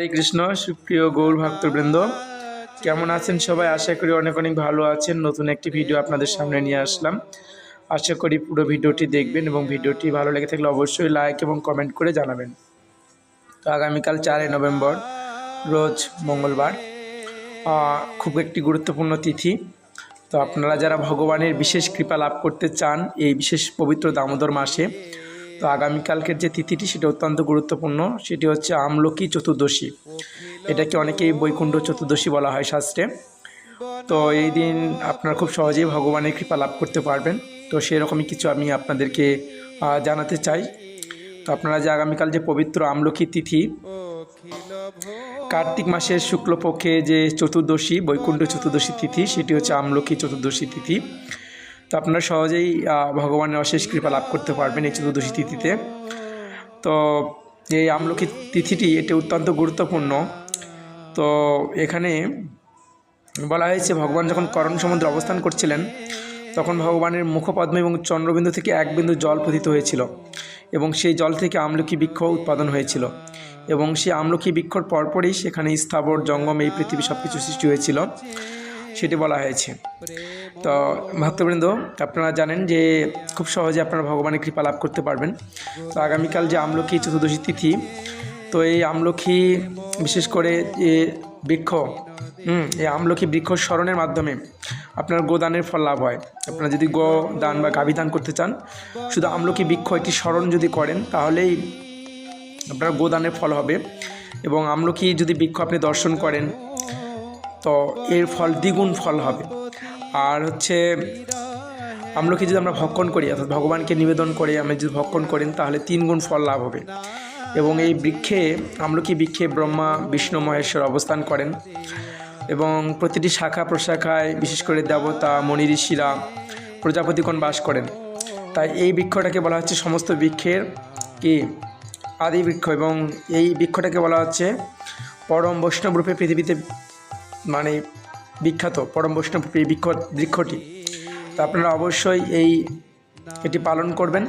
হরে কৃষ্ণ, সুপ্রিয় গৌর ভক্তবৃন্দ। কেমন আছেন সবাই? আশা করি অনেক অনেক ভালো আছেন। নতুন একটি ভিডিও আপনাদের সামনে নিয়ে আসলাম। আশা করি পুরো ভিডিওটি দেখবেন এবং ভিডিওটি ভালো লেগে থাকলে অবশ্যই লাইক এবং কমেন্ট করে জানাবেন। তো আগামীকাল চারই নভেম্বর, রোজ মঙ্গলবার খুব একটি গুরুত্বপূর্ণ তিথি। তো আপনারা যারা ভগবানের বিশেষ কৃপা লাভ করতে চান এই বিশেষ পবিত্র দামোদর মাসে তো আগামীকালকের যে তিথিটি সেটা অত্যন্ত গুরুত্বপূর্ণ, সেটি হচ্ছে আমলকি চতুর্দশী। এটাকে অনেকেই বৈকুণ্ঠ চতুর্দশী বলা হয় শাস্ত্রে। তো এই দিন আপনারা খুব সহজেই ভগবানের কৃপা লাভ করতে পারবেন। তো সেরকমই কিছু আমি আপনাদেরকে জানাতে চাই। তো আপনারা যে আগামীকাল যে পবিত্র আমলকি তিথি, কার্তিক মাসের শুক্লপক্ষে যে চতুর্দশী, বৈকুণ্ঠ চতুর্দশী তিথি, সেটি হচ্ছে আমলকি চতুর্দশী তিথি। তো আপনারা সহজেই ভগবানের অশেষ কৃপা লাভ করতে পারবেন এই চতুর্দশী তিথিতে। তো এই আমলকি তিথিটি এটি অত্যন্ত গুরুত্বপূর্ণ। তো এখানে বলা হয়েছে, ভগবান যখন করণ সমুদ্রে অবস্থান করছিলেন, তখন ভগবানের মুখপদ্ম এবং চন্দ্রবিন্দু থেকে এক বিন্দু জল পতিত হয়েছিল এবং সেই জল থেকে আমলকি বৃক্ষ উৎপাদন হয়েছিল এবং সেই আমলকি বৃক্ষর পরপরই সেখানে স্থাবর, জঙ্গম, এই পৃথিবী সব কিছু সৃষ্টি হয়েছিল। সেটি বলা হয়েছে। তো ভক্তবৃন্দ, আপনারা জানেন যে খুব সহজে আপনারা ভগবানের কৃপা লাভ করতে পারবেন। তো আগামীকাল যে আমলকি চতুর্দশী তিথি, তো এই আমলকি বিশেষ করে যে বৃক্ষ, হুম, এই আমলকি বৃক্ষ স্মরণের মাধ্যমে আপনার গোদানের ফল লাভ হয়। আপনারা যদি গো, দান বা গাভী দান করতে চান, শুধু আমলকি বৃক্ষ একটি স্মরণ যদি করেন, তাহলেই আপনার গোদানের ফল হবে। এবং আমলকি যদি বৃক্ষ আপনি দর্শন করেন তো এর ফল দ্বিগুণ ফল হবে। আর হচ্ছে, আমলকি যদি আমরা ভক্ষণ করি, অর্থাৎ ভগবানকে নিবেদন করে আমরা যদি ভক্ষণ করেন, তাহলে তিন গুণ ফল লাভ হবে। এবং এই বৃক্ষে, আমলকি বৃক্ষে ব্রহ্মা, বিষ্ণু, মহেশ্বর অবস্থান করেন। এবং প্রতিটি শাখা প্রশাখায় বিশেষ করে দেবতা মণি ঋষিরা প্রজাপতিগণ বাস করেন। তাই এই বৃক্ষটাকে বলা হচ্ছে সমস্ত বৃক্ষের কি? আদি বৃক্ষ। এবং এই বৃক্ষটাকে বলা হচ্ছে পরম বৈষ্ণব রূপে পৃথিবীতে মানে বিখ্যাত পরম বৈষ্ণব বৃক্ষ বৃক্ষটি। তা আপনারা অবশ্যই এই এটি পালন করবেন।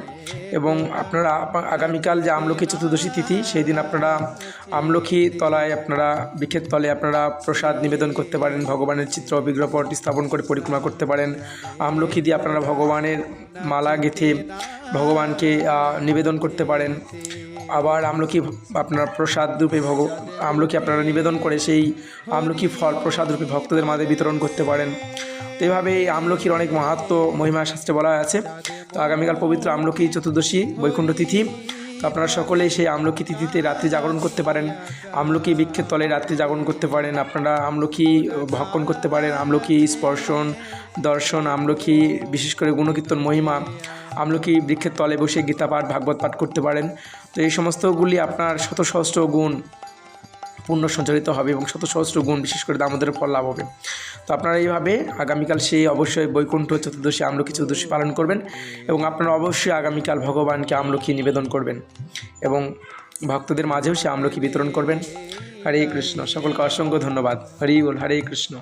এবং আপনারা আপা- আগামীকাল যে আমলকি চতুর্দশী তিথি, সেই দিন আপনারা আমলকি তলায় আপনারা বৃক্ষের তলে আপনারা প্রসাদ নিবেদন করতে পারেন, ভগবানের চিত্র বিগ্রহপটটি স্থাপন করে পরিক্রমা করতে পারেন। আমলকি দিয়ে আপনারা ভগবানের মালা গেঁথে ভগবানকে নিবেদন করতে পারেন। আবার আমলকি আপনার প্রসাদ রূপে ভগ, আমলকি আপনারা নিবেদন করে সেই আমলকি ফল প্রসাদ রূপে ভক্তদের মাঝে বিতরণ করতে পারেন। তো এইভাবে এই আমলকির অনেক মাহাত্ম মহিমা শাস্ত্রে বলা আছে। তো আগামীকাল পবিত্র আমলকি চতুর্দশী বৈকুণ্ঠ তিথি। তো আপনারা সকলেই সেই আমলকি তিথিতে রাত্রি জাগরণ করতে পারেন। আমলকি বৃক্ষের তলে রাত্রি জাগরণ করতে পারেন। আপনারা আমলকি ভক্ষণ করতে পারেন। আমলকি স্পর্শন, দর্শন, আমলকি বিশেষ করে গুণকীর্তন, মহিমা, আমলকি বৃক্ষের তলে বসে গীতা পাঠ, ভাগবত পাঠ করতে পারেন। তো এই সমস্তগুলি আপনার শত সহস্র গুণ পূর্ণ সঞ্চারিত হবে এবং শত সহস্র গুণ বিশেষ করে দামোদরের ফল লাভ হবে। তো আপনারা এইভাবে আগামীকাল সেই অবশ্যই বৈকুণ্ঠ চতুর্দশী আমলকি চতুর্দশী পালন করবেন এবং আপনারা অবশ্যই আগামীকাল ভগবানকে আমলকি নিবেদন করবেন এবং ভক্তদের মাঝেও সে আমলকি বিতরণ করবেন। হরে কৃষ্ণ। সকলকে অসংখ্য ধন্যবাদ। হরি বল, হরে কৃষ্ণ।